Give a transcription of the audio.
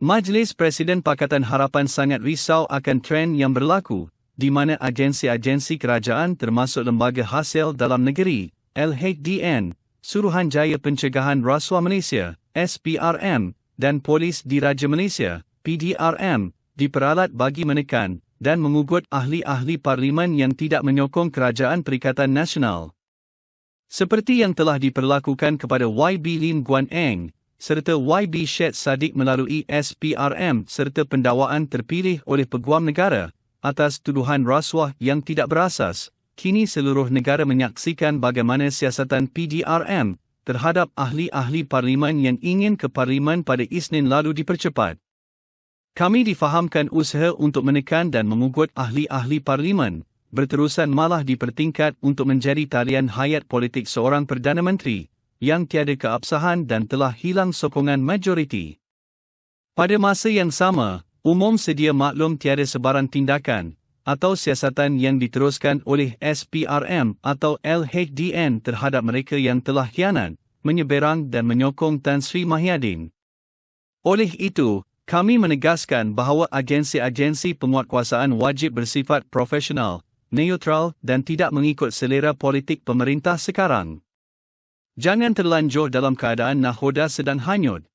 Majlis Presiden Pakatan Harapan sangat risau akan trend yang berlaku di mana agensi-agensi kerajaan termasuk Lembaga Hasil Dalam Negeri, LHDN, Suruhanjaya Pencegahan Rasuah Malaysia, SPRM, dan Polis Diraja Malaysia, PDRM, diperalat bagi menekan dan mengugut ahli-ahli parlimen yang tidak menyokong Kerajaan Perikatan Nasional. Seperti yang telah diperlakukan kepada YB Lim Guan Eng, serta YB Syed Saddiq melalui SPRM serta pendakwaan terpilih oleh Peguam Negara atas tuduhan rasuah yang tidak berasas, kini seluruh negara menyaksikan bagaimana siasatan PDRM terhadap ahli-ahli parlimen yang ingin ke parlimen pada Isnin lalu dipercepat. Kami difahamkan usaha untuk menekan dan mengugut ahli-ahli parlimen, berterusan malah dipertingkat untuk menjadi talian hayat politik seorang Perdana Menteri, yang tiada keabsahan dan telah hilang sokongan majoriti. Pada masa yang sama, umum sedia maklum tiada sebarang tindakan atau siasatan yang diteruskan oleh SPRM atau LHDN terhadap mereka yang telah hianat, menyeberang dan menyokong Tan Sri Mahyadin. Oleh itu, kami menegaskan bahawa agensi-agensi penguatkuasaan wajib bersifat profesional, neutral dan tidak mengikut selera politik pemerintah sekarang. Jangan terlanjur dalam keadaan nahoda sedang hanyut